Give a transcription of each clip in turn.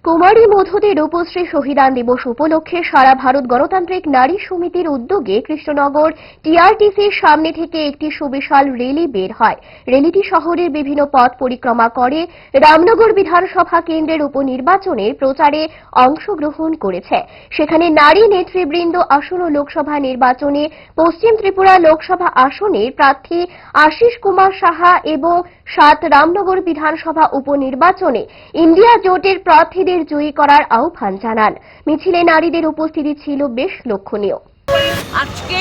কুমারী মধুতে রূপশ্রী শহীদান দিবস উপলক্ষে সারা ভারত গণতান্ত্রিক নারী সমিতির উদ্যোগে কৃষ্ণনগর টিআরটিসির সামনে থেকে একটি সুবিশাল র্যালি বের হয়। র্যালিটি শহরের বিভিন্ন পথ পরিক্রমা করে। রামনগর বিধানসভা কেন্দ্রের উপনির্বাচনের প্রচারে অংশগ্রহণ করেছে। সেখানে নারী নেতৃবৃন্দ আসন্ন লোকসভা নির্বাচনে পশ্চিম ত্রিপুরা লোকসভা আসনের প্রার্থী আশিস কুমার সাহা এবং সাত রামনগর বিধানসভা উপনির্বাচনে ইন্ডিয়া জোটের প্রার্থীদের জয়ী করার আহ্বান জানান। মিছিলে নারীদের উপস্থিতি ছিল বেশ লক্ষণীয়। আজকে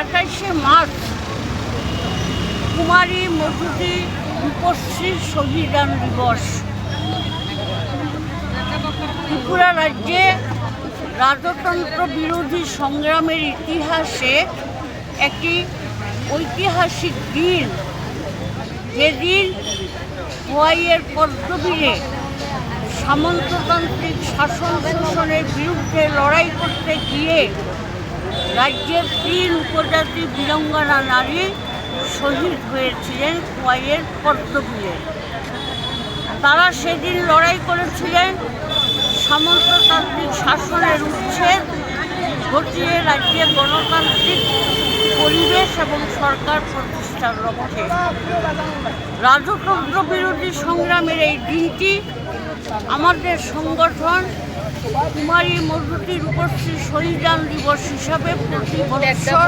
আঠাইশে মার্চ কুমারী মধুতি রূপশ্রী শহীদান দিবস। ত্রিপুরা রাজ্যে রাজতন্ত্র বিরোধী সংগ্রামের ইতিহাসে একটি ঐতিহাসিক দিন। যেদিন হোয়াইয়ের পদ্মবীরে সামন্ততান্ত্রিক শাসন শোষণের বিরুদ্ধে লড়াই করতে গিয়ে রাজ্যের তিন উপজাতি বীরঙ্গনা নারী শহীদ হয়েছিলেন খোয়াইয়ের পদ্মবীরে তারা সেদিন লড়াই করেছিলেন সামন্ততান্ত্রিক শাসনের উচ্ছেদ, ঘটিয়ে রাজ্যে গণতান্ত্রিক পরিবেশ এবং সরকার প্রতিষ্ঠার লক্ষ্যে। রাজতন্ত্র বিরোধী সংগ্রামের এই দিনটি আমাদের সংগঠন কুমারী মধুতির উপস্থিত শহীদান দিবস হিসাবে প্রতি বছর